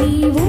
నీవు